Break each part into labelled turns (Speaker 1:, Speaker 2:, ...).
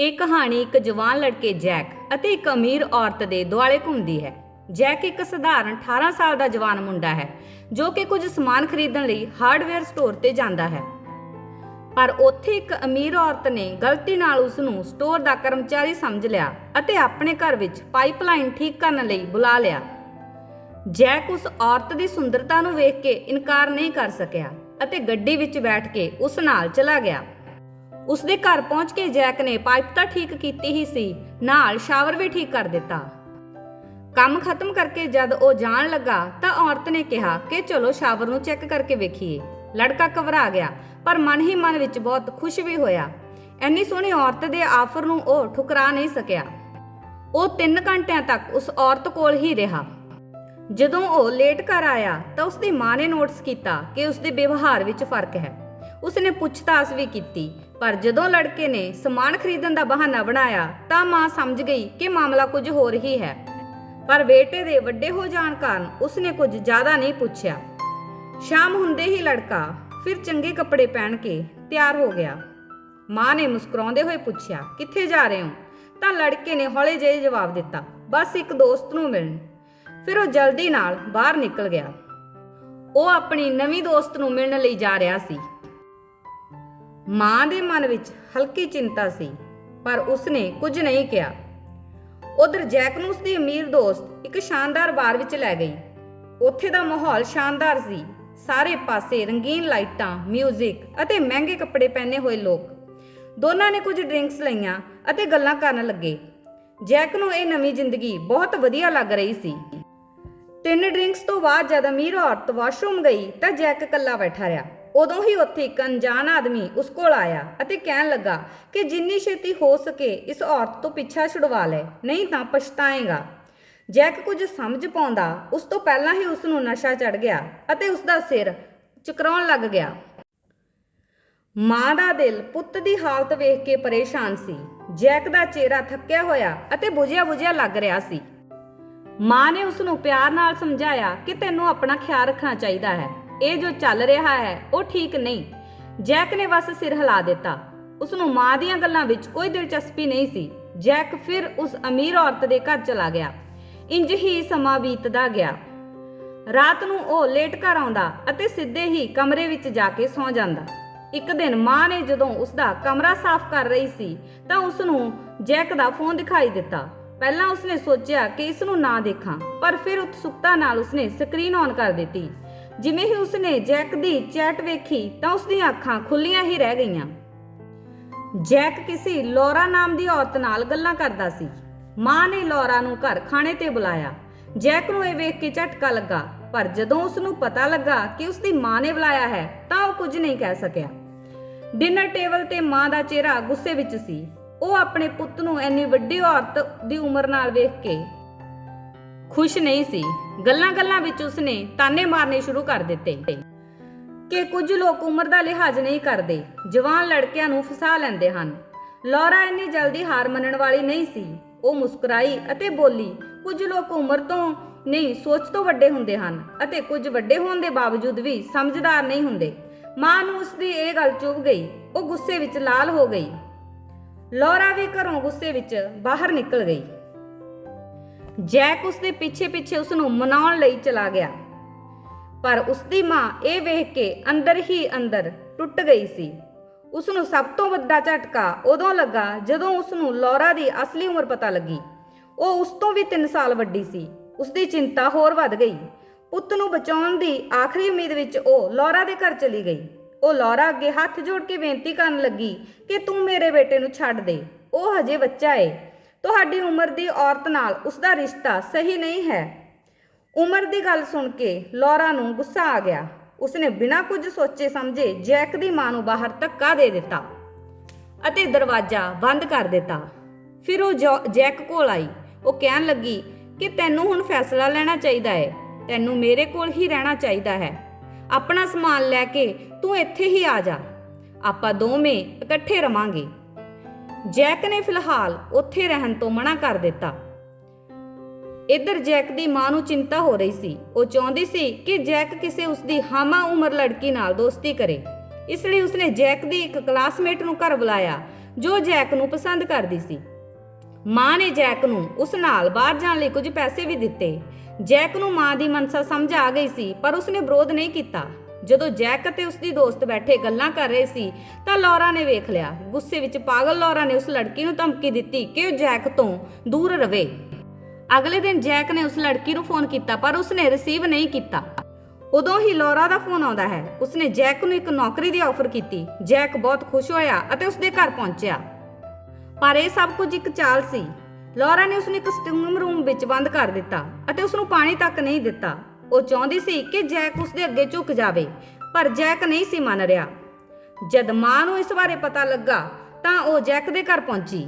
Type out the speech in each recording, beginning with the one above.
Speaker 1: ਇਹ ਕਹਾਣੀ ਇੱਕ ਜਵਾਨ ਲੜਕੇ ਜੈਕ ਅਤੇ ਇੱਕ ਅਮੀਰ ਔਰਤ ਦੇ ਦੁਆਲੇ ਘੁੰਮਦੀ ਹੈ। ਜੈਕ ਇੱਕ ਸਧਾਰਨ 18 ਸਾਲ ਦਾ ਜਵਾਨ ਮੁੰਡਾ ਹੈ, ਜੋ ਕਿ ਕੁਝ ਸਮਾਨ ਖਰੀਦਣ ਲਈ ਹਾਰਡਵੇਅਰ ਸਟੋਰ ਤੇ ਜਾਂਦਾ ਹੈ। ਪਰ ਉੱਥੇ ਇੱਕ ਅਮੀਰ ਔਰਤ ਨੇ ਗਲਤੀ ਨਾਲ ਉਸ ਨੂੰ ਸਟੋਰ ਦਾ ਕਰਮਚਾਰੀ ਸਮਝ ਲਿਆ ਅਤੇ ਆਪਣੇ ਘਰ ਵਿੱਚ ਪਾਈਪਲਾਈਨ ਠੀਕ ਕਰਨ ਲਈ ਬੁਲਾ ਲਿਆ। ਜੈਕ ਉਸ ਔਰਤ ਦੀ ਸੁੰਦਰਤਾ ਨੂੰ ਵੇਖ ਕੇ ਇਨਕਾਰ ਨਹੀਂ ਕਰ ਸਕਿਆ ਅਤੇ ਗੱਡੀ ਵਿੱਚ ਬੈਠ ਕੇ ਉਸ ਨਾਲ ਚਲਾ ਗਿਆ। ਉਸ ਦੇ ਘਰ ਪਹੁੰਚ ਕੇ ਜੈਕ ਨੇ ਪਾਈਪ ਤਾਂ ਠੀਕ ਕੀਤੀ ਹੀ ਸੀ, ਨਾਲ ਸ਼ਾਵਰ ਵੀ ਠੀਕ ਕਰ ਦਿੱਤਾ। ਕੰਮ ਖਤਮ ਕਰਕੇ ਜਦ ਉਹ ਜਾਣ ਲੱਗਾ ਤਾਂ ਔਰਤ ਨੇ ਕਿਹਾ ਕਿ ਚਲੋ ਸ਼ਾਵਰ ਨੂੰ ਚੈੱਕ ਕਰਕੇ ਵੇਖੀਏ। ਲੜਕਾ ਘਬਰਾ ਗਿਆ, ਪਰ ਮਨ ਹੀ ਮਨ ਵਿੱਚ ਬਹੁਤ ਖੁਸ਼ ਵੀ ਹੋਇਆ। ਐਨੀ ਸੋਹਣੀ ਔਰਤ ਦੇ ਆਫਰ ਨੂੰ ਉਹ ਠੁਕਰਾ ਨਹੀਂ ਸਕਿਆ। ਉਹ 3 ਘੰਟਿਆਂ ਤੱਕ ਉਸ ਔਰਤ ਕੋਲ ਹੀ ਰਿਹਾ। ਜਦੋਂ ਉਹ ਲੇਟ ਘਰ ਆਇਆ ਤਾਂ ਉਸਦੀ ਮਾਂ ਨੇ ਨੋਟਿਸ ਕੀਤਾ ਕਿ ਉਸਦੇ ਵਿਵਹਾਰ ਵਿੱਚ ਫ਼ਰਕ ਹੈ। ਉਸਨੇ ਪੁੱਛਤਾਛ ਵੀ ਕੀਤੀ। ਪਰ ਜਦੋਂ ਲੜਕੇ ਨੇ ਸਮਾਨ ਖਰੀਦਣ ਦਾ ਬਹਾਨਾ ਬਣਾਇਆ, ਤਾਂ ਮਾਂ ਸਮਝ ਗਈ ਕਿ ਮਾਮਲਾ ਕੁਝ ਹੋਰ ਹੀ ਹੈ। ਪਰ ਬੇਟੇ ਦੇ ਵੱਡੇ ਹੋ ਜਾਣ ਕਾਰਨ ਉਸਨੇ ਕੁਝ ਜ਼ਿਆਦਾ ਨਹੀਂ ਪੁੱਛਿਆ। ਸ਼ਾਮ ਹੁੰਦੇ ਹੀ ਲੜਕਾ ਫਿਰ ਚੰਗੇ ਕੱਪੜੇ ਪਹਿਨ ਕੇ ਤਿਆਰ ਹੋ ਗਿਆ। ਮਾਂ ਨੇ ਮੁਸਕਰਾਉਂਦੇ ਹੋਏ ਪੁੱਛਿਆ, ਕਿੱਥੇ ਜਾ ਰਹੇ ਹੋ? ਤਾਂ ਲੜਕੇ ਨੇ ਹੌਲੇ ਜਿਹੇ ਜਵਾਬ ਦਿੱਤਾ, ਬਸ ਇੱਕ ਦੋਸਤ ਨੂੰ ਮਿਲਣ। ਫਿਰ ਉਹ ਜਲਦੀ ਨਾਲ ਬਾਹਰ ਨਿਕਲ ਗਿਆ। ਉਹ ਆਪਣੀ ਨਵੀਂ ਦੋਸਤ ਨੂੰ ਮਿਲਣ ਲਈ ਜਾ ਰਿਹਾ ਸੀ। ਮਾਂ ਦੇ ਮਨ ਵਿੱਚ ਹਲਕੀ ਚਿੰਤਾ ਸੀ, ਪਰ ਉਸਨੇ ਕੁਝ ਨਹੀਂ ਕਿਹਾ। ਉਧਰ ਜੈਕ ਨੂੰ ਉਸਦੀ ਅਮੀਰ ਦੋਸਤ ਇੱਕ ਸ਼ਾਨਦਾਰ ਬਾਰ ਵਿੱਚ ਲੈ ਗਈ। ਉੱਥੇ ਦਾ ਮਾਹੌਲ ਸ਼ਾਨਦਾਰ ਸੀ। ਸਾਰੇ ਪਾਸੇ ਰੰਗੀਨ ਲਾਈਟਾਂ 뮤직 ਅਤੇ ਮਹਿੰਗੇ ਕੱਪੜੇ ਪਹਿਨੇ ਹੋਏ ਲੋਕ। ਦੋਨਾਂ ਨੇ ਕੁਝ ਡਰਿੰਕਸ ਲਈਆਂ ਅਤੇ ਗੱਲਾਂ ਕਰਨ ਲੱਗੇ। ਜੈਕ ਨੂੰ ਇਹ ਨਵੀਂ ਜ਼ਿੰਦਗੀ ਬਹੁਤ ਵਧੀਆ ਲੱਗ ਰਹੀ ਸੀ। ਤਿੰਨ ਡਰਿੰਕਸ ਤੋਂ ਬਾਅਦ ਜਦ ਅਮੀਰ ਔਰਤ ਵਾਸ਼ਰੂਮ ਗਈ ਤਾਂ ਜੈਕ ਇਕੱਲਾ ਬੈਠਾ ਰਿਹਾ। ਉਦੋਂ ਹੀ ਉੱਥੇ ਇੱਕ ਅਣਜਾਣ ਆਦਮੀ ਉਸ ਕੋਲ ਆਇਆ ਅਤੇ ਕਹਿਣ ਲੱਗਾ ਕਿ ਜਿੰਨੀ ਛੇਤੀ ਹੋ ਸਕੇ ਇਸ ਔਰਤ ਤੋਂ ਪਿੱਛਾ ਛੁਡਵਾ ਲੈ, ਨਹੀਂ ਤਾਂ ਪਛਤਾਏਗਾ। ਜੈਕ ਕੁਝ ਸਮਝ ਪਾਉਂਦਾ, ਉਸ ਤੋਂ ਪਹਿਲਾਂ ਹੀ ਉਸ ਨੂੰ ਨਸ਼ਾ ਚੜ ਗਿਆ ਅਤੇ ਉਸ ਦਾ ਸਿਰ ਚਕਰਾਉਣ ਲੱਗ ਗਿਆ। ਮਾਂ ਦਾ ਦਿਲ ਪੁੱਤ ਦੀ ਹਾਲਤ ਵੇਖ ਕੇ ਪਰੇਸ਼ਾਨ ਸੀ। ਜੈਕ ਦਾ ਚਿਹਰਾ ਥੱਕਿਆ ਹੋਇਆ ਅਤੇ ਬੁਝਿਆ ਬੁਝਿਆ ਲੱਗ ਰਿਹਾ ਸੀ। ਮਾਂ ਨੇ ਉਸ ਨੂੰ ਪਿਆਰ ਨਾਲ ਸਮਝਾਇਆ ਕਿ ਤੈਨੂੰ ਆਪਣਾ ਖਿਆਲ ਰੱਖਣਾ ਚਾਹੀਦਾ ਹੈ। ਇਹ ਜੋ ਚੱਲ ਰਿਹਾ ਹੈ, ਉਹ ਠੀਕ ਨਹੀਂ। ਜੈਕ ਨੇ ਬਸ ਸਿਰ ਹਿਲਾ ਦਿੱਤਾ। ਉਸ ਨੂੰ ਮਾਂ ਦੀਆਂ ਗੱਲਾਂ ਵਿੱਚ ਕੋਈ ਦਿਲਚਸਪੀ ਨਹੀਂ ਸੀ। ਜੈਕ ਫਿਰ ਉਸ ਅਮੀਰ ਔਰਤ ਦੇ ਘਰ ਚਲਾ ਗਿਆ। ਇੰਜ ਹੀ ਸਮਾਂ ਬੀਤਦਾ ਗਿਆ। ਰਾਤ ਨੂੰ ਉਹ ਲੇਟ ਘਰ ਆਉਂਦਾ ਅਤੇ ਸਿੱਧੇ ਹੀ ਕਮਰੇ ਵਿੱਚ ਜਾ ਕੇ ਸੌਂ ਜਾਂਦਾ। ਇੱਕ ਦਿਨ ਮਾਂ ਨੇ ਜਦੋਂ ਉਸ ਦਾ ਕਮਰਾ ਸਾਫ਼ ਕਰ ਰਹੀ ਸੀ, ਤਾਂ ਉਸ ਨੂੰ ਜੈਕ ਦਾ ਫੋਨ ਦਿਖਾਈ ਦਿੱਤਾ। ਪਹਿਲਾਂ ਉਸਨੇ ਸੋਚਿਆ ਕਿ ਇਸ ਨੂੰ ਨਾ ਦੇਖਾਂ, ਪਰ ਫਿਰ ਉਤਸੁਕਤਾ ਨਾਲ ਉਸਨੇ ਸਕਰੀਨ ਔਨ ਕਰ ਦਿੱਤੀ। ਜਿਵੇਂ ਹੀ ਉਸਨੇ ਜੈਕ ਦੀ ਚੈਟ ਵੇਖੀ ਤਾਂ ਉਸਦੀਆਂ ਅੱਖਾਂ ਖੁੱਲੀਆਂ ਹੀ ਰਹਿ ਗਈਆਂ। ਜੈਕ ਕਿਸੇ ਲੋਰਾ ਨਾਮ ਦੀ ਔਰਤ ਨਾਲ ਗੱਲਾਂ ਕਰਦਾ ਸੀ। ਮਾਂ ਨੇ ਲੋਰਾ ਨੂੰ ਘਰ ਖਾਣੇ ਤੇ ਬੁਲਾਇਆ। ਜੈਕ ਨੂੰ ਇਹ ਵੇਖ ਕੇ ਝਟਕਾ ਲੱਗਾ, ਪਰ ਜਦੋਂ ਉਸ ਨੂੰ ਪਤਾ ਲੱਗਾ ਕਿ ਉਸ ਦੀ ਮਾਂ ਨੇ ਬੁਲਾਇਆ ਹੈ, ਤਾਂ ਉਹ ਕੁਝ ਨਹੀਂ ਕਹਿ ਸਕਿਆ। ਡਿਨਰ ਟੇਬਲ ਤੇ ਮਾਂ ਦਾ ਚਿਹਰਾ ਗੁੱਸੇ ਵਿੱਚ ਸੀ। ਉਹ ਆਪਣੇ ਪੁੱਤ ਨੂੰ ਇੰਨੀ ਵੱਡੀ ਔਰਤ ਦੀ ਉਮਰ ਨਾਲ ਵੇਖ ਕੇ ਖੁਸ਼ ਨਹੀਂ ਸੀ। ਗੱਲਾਂ-ਗੱਲਾਂ ਵਿੱਚ ਉਸਨੇ ਤਾਨੇ ਮਾਰਨੇ ਸ਼ੁਰੂ ਕਰ ਦਿੱਤੇ। ਕਿ ਕੁਝ ਲੋਕ ਉਮਰ ਦਾ ਲਿਹਾਜ਼ ਨਹੀਂ ਕਰਦੇ, ਜਵਾਨ ਲੜਕਿਆਂ ਨੂੰ ਫਸਾ ਲੈਂਦੇ ਹਨ। ਲੌਰਾ ਇੰਨੀ ਜਲਦੀ ਹਾਰ ਮੰਨਣ ਵਾਲੀ ਨਹੀਂ ਸੀ। ਉਹ ਮੁਸਕਰਾਈ ਅਤੇ ਬੋਲੀ, ਕੁਝ ਲੋਕ ਉਮਰ ਤੋਂ ਨਹੀਂ, ਸੋਚ ਤੋਂ ਵੱਡੇ ਹੁੰਦੇ ਹਨ ਅਤੇ ਕੁਝ ਵੱਡੇ ਹੋਣ ਦੇ ਬਾਵਜੂਦ ਵੀ ਸਮਝਦਾਰ ਨਹੀਂ ਹੁੰਦੇ। ਮਾਂ ਨੂੰ ਉਸ ਦੀ ਇਹ ਗੱਲ ਚੁੱਭ ਗਈ, ਉਹ ਗੁੱਸੇ ਵਿੱਚ ਲਾਲ ਹੋ ਗਈ। ਲੌਰਾ ਵੀ ਘਰੋਂ ਗੁੱਸੇ ਵਿੱਚ ਬਾਹਰ ਨਿਕਲ ਗਈ। ਜੈਕ ਉਸ ਦੇ ਪਿੱਛੇ ਪਿੱਛੇ ਉਸ ਨੂੰ ਮਨਾਉਣ ਲਈ ਚਲਾ ਗਿਆ। ਪਰ ਉਸ ਦੀ ਮਾਂ ਇਹ ਵੇਖ ਕੇ ਅੰਦਰ ਹੀ ਅੰਦਰ ਟੁੱਟ ਗਈ ਸੀ। ਉਸ ਨੂੰ ਸਭ ਤੋਂ ਵੱਡਾ ਝਟਕਾ ਉਦੋਂ ਲੱਗਾ ਜਦੋਂ ਉਸ ਨੂੰ ਲੌਰਾ ਦੀ ਅਸਲੀ ਉਮਰ ਪਤਾ ਲੱਗੀ। ਉਹ ਉਸ ਤੋਂ ਵੀ 3 ਸਾਲ ਵੱਡੀ ਸੀ। ਉਸ ਦੀ ਚਿੰਤਾ ਹੋਰ ਵੱਧ ਗਈ। ਪੁੱਤ ਨੂੰ ਬਚਾਉਣ ਦੀ ਆਖਰੀ ਉਮੀਦ ਵਿੱਚ ਉਹ ਲੌਰਾ ਦੇ ਘਰ ਚਲੀ ਗਈ। ਉਹ ਲੌਰਾ ਅੱਗੇ ਹੱਥ ਜੋੜ ਕੇ ਬੇਨਤੀ ਕਰਨ ਲੱਗੀ ਕਿ ਤੂੰ ਮੇਰੇ ਬੇਟੇ ਨੂੰ ਛੱਡ ਦੇ। ਉਹ ਹਜੇ ਬੱਚਾ ਏ। ਤੁਹਾਡੀ ਉਮਰ ਦੀ ਔਰਤ ਨਾਲ ਉਸ ਦਾ ਰਿਸ਼ਤਾ ਸਹੀ ਨਹੀਂ ਹੈ। ਉਮਰ ਦੀ ਗੱਲ ਸੁਣ ਕੇ ਲੌਰਾ ਨੂੰ ਗੁੱਸਾ ਆ ਗਿਆ। ਉਸਨੇ ਬਿਨਾਂ ਕੁਝ ਸੋਚੇ ਸਮਝੇ ਜੈਕ ਦੀ ਮਾਂ ਨੂੰ ਬਾਹਰ ਧੱਕਾ ਦੇ ਦਿੱਤਾ ਅਤੇ ਦਰਵਾਜ਼ਾ ਬੰਦ ਕਰ ਦਿੱਤਾ। ਫਿਰ ਉਹ ਜੋ- ਜੈਕ ਕੋਲ ਆਈ। ਉਹ ਕਹਿਣ ਲੱਗੀ ਕਿ ਤੈਨੂੰ ਹੁਣ ਫੈਸਲਾ ਲੈਣਾ ਚਾਹੀਦਾ ਹੈ ਤੈਨੂੰ ਮੇਰੇ ਕੋਲ ਹੀ ਰਹਿਣਾ ਚਾਹੀਦਾ ਹੈ। ਆਪਣਾ ਸਮਾਨ ਲੈ ਕੇ ਤੂੰ ਇੱਥੇ ਹੀ ਆ ਜਾ। ਆਪਾਂ ਦੋਵੇਂ ਇਕੱਠੇ ਰਵਾਂਗੇ। ਜੈਕ ਨੇ ਫਿਲਹਾਲ ਉੱਥੇ ਰਹਿਣ ਤੋਂ ਮਨਾ ਕਰ ਦਿੱਤਾ। ਇੱਧਰ ਜੈਕ ਦੀ ਮਾਂ ਨੂੰ ਚਿੰਤਾ ਹੋ ਰਹੀ ਸੀ। ਉਹ ਚਾਹੁੰਦੀ ਸੀ ਕਿ ਜੈਕ ਕਿਸੇ ਉਸਦੀ ਹਾਮਾ ਉਮਰ ਲੜਕੀ ਨਾਲ ਦੋਸਤੀ ਕਰੇ। ਇਸ ਲਈ ਉਸਨੇ ਜੈਕ ਦੀ ਇੱਕ ਕਲਾਸਮੇਟ ਨੂੰ ਘਰ ਬੁਲਾਇਆ, ਜੋ ਜੈਕ ਨੂੰ ਪਸੰਦ ਕਰਦੀ ਸੀ। ਮਾਂ ਨੇ ਜੈਕ ਨੂੰ ਉਸ ਨਾਲ ਬਾਹਰ ਜਾਣ ਲਈ ਕੁਝ ਪੈਸੇ ਵੀ ਦਿੱਤੇ। ਜੈਕ ਨੂੰ ਮਾਂ ਦੀ ਮਨਸਾ ਸਮਝ ਆ ਗਈ ਸੀ, ਪਰ ਉਸਨੇ ਵਿਰੋਧ ਨਹੀਂ ਕੀਤਾ। ਜਦੋਂ ਜੈਕ ਅਤੇ ਉਸਦੀ ਦੋਸਤ ਬੈਠੇ ਗੱਲਾਂ ਕਰ ਰਹੇ ਸੀ, ਤਾਂ ਲੌਰਾ ਨੇ ਵੇਖ ਲਿਆ, ਗੁੱਸੇ ਵਿੱਚ ਪਾਗਲ ਲੌਰਾ ਨੇ ਉਸ ਲੜਕੀ ਨੂੰ ਧਮਕੀ ਦਿੱਤੀ ਕਿ ਉਹ ਜੈਕ ਤੋਂ ਦੂਰ ਰਵੇ। ਅਗਲੇ ਦਿਨ ਜੈਕ ਨੇ ਉਸ ਲੜਕੀ ਨੂੰ ਫੋਨ ਕੀਤਾ, ਪਰ ਉਸਨੇ ਰਿਸੀਵ ਨਹੀਂ ਕੀਤਾ। ਉਦੋਂ ਹੀ ਲੌਰਾ ਦਾ ਫੋਨ ਆਉਂਦਾ ਹੈ। ਉਸਨੇ ਜੈਕ ਨੂੰ ਇੱਕ ਨੌਕਰੀ ਦੀ ਆਫਰ ਕੀਤੀ। ਜੈਕ ਬਹੁਤ ਖੁਸ਼ ਹੋਇਆ ਅਤੇ ਉਸਦੇ ਘਰ ਪਹੁੰਚਿਆ। ਪਰ ਇਹ ਸਭ ਕੁਝ ਇੱਕ ਚਾਲ ਸੀ। ਲੌਰਾ ਨੇ ਉਸਨੂੰ ਇੱਕ ਸਟਿੰਗ ਰੂਮ ਵਿੱਚ ਬੰਦ ਕਰ ਦਿੱਤਾ ਅਤੇ ਉਸ ਨੂੰ ਪਾਣੀ ਤੱਕ ਨਹੀਂ ਦਿੱਤਾ। ਉਹ ਚਾਹੁੰਦੀ ਸੀ ਕਿ ਜੈਕ ਉਸਦੇ ਅੱਗੇ ਝੁਕ ਜਾਵੇ, ਪਰ ਜੈਕ ਨਹੀਂ ਸੀ ਮੰਨ ਰਿਹਾ। ਜਦ ਮਾਂ ਨੂੰ ਇਸ ਬਾਰੇ ਪਤਾ ਲੱਗਾ, ਤਾਂ ਉਹ ਜੈਕ ਦੇ ਘਰ ਪਹੁੰਚੀ।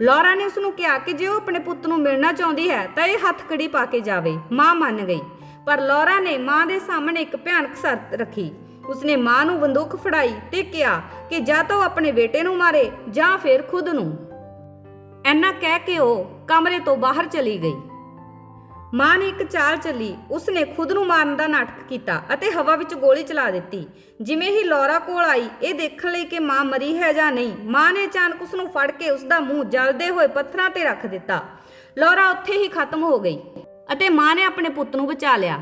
Speaker 1: ਲੌਰਾ ਨੇ ਉਸ ਨੂੰ ਕਿਹਾ ਕਿ ਜੇ ਉਹ ਆਪਣੇ ਪੁੱਤ ਨੂੰ ਮਿਲਣਾ ਚਾਹੁੰਦੀ ਹੈ, ਤਾਂ ਇਹ ਹੱਥ ਕੜੀ ਪਾ ਕੇ ਜਾਵੇ। ਮਾਂ ਮੰਨ ਗਈ, ਪਰ ਲੌਰਾ ਨੇ ਮਾਂ ਦੇ ਸਾਹਮਣੇ ਇੱਕ ਭਿਆਨਕ ਸ਼ਰਤ ਰੱਖੀ। ਉਸਨੇ ਮਾਂ ਨੂੰ ਬੰਦੂਕ ਫੜਾਈ ਤੇ ਕਿਹਾ ਕਿ ਜਾਂ ਤਾਂ ਉਹ ਆਪਣੇ ਬੇਟੇ ਨੂੰ ਮਾਰੇ ਜਾਂ ਫਿਰ ਖੁਦ ਨੂੰ। ਐਨਾ ਕਹਿ ਕੇ ਉਹ ਕਮਰੇ ਤੋਂ ਬਾਹਰ ਚਲੀ ਗਈ। ਮਾਂ ਨੇ ਇੱਕ ਚਾਲ ਚੱਲੀ। ਉਸਨੇ ਖੁਦ ਨੂੰ ਮਾਰਨ ਦਾ ਨਾਟਕ ਕੀਤਾ ਅਤੇ ਹਵਾ ਵਿੱਚ ਗੋਲੀ ਚਲਾ ਦਿੱਤੀ। ਜਿਵੇਂ ਹੀ ਲੌਰਾ ਕੋਲ ਆਈ, ਇਹ ਦੇਖਣ ਲਈ ਕਿ ਮਾਂ ਮਰੀ ਹੈ ਜਾਂ ਨਹੀਂ, ਮਾਂ ਨੇ ਅਚਾਨਕ ਉਸ ਨੂੰ ਫੜ ਕੇ ਉਸ ਦਾ ਮੂੰਹ ਜਲਦੇ ਹੋਏ ਪੱਥਰਾਂ ਤੇ ਰੱਖ ਦਿੱਤਾ। ਲੌਰਾ ਉੱਥੇ ਹੀ ਖਤਮ ਹੋ ਗਈ ਅਤੇ ਮਾਂ ਨੇ ਆਪਣੇ ਪੁੱਤ ਨੂੰ ਬਚਾ ਲਿਆ।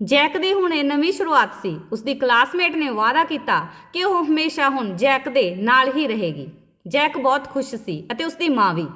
Speaker 1: ਜੈਕ ਦੀ ਹੁਣ ਇਹ ਨਵੀਂ ਸ਼ੁਰੂਆਤ ਸੀ। ਉਸ ਦੀ ਕਲਾਸਮੇਟ ਨੇ ਵਾਅਦਾ ਕੀਤਾ ਕਿ ਉਹ ਹਮੇਸ਼ਾ ਹੁਣ ਜੈਕ ਦੇ ਨਾਲ ਹੀ ਰਹੇਗੀ। ਜੈਕ ਬਹੁਤ ਖੁਸ਼ ਸੀ ਅਤੇ ਉਸ ਦੀ ਮਾਂ ਵੀ।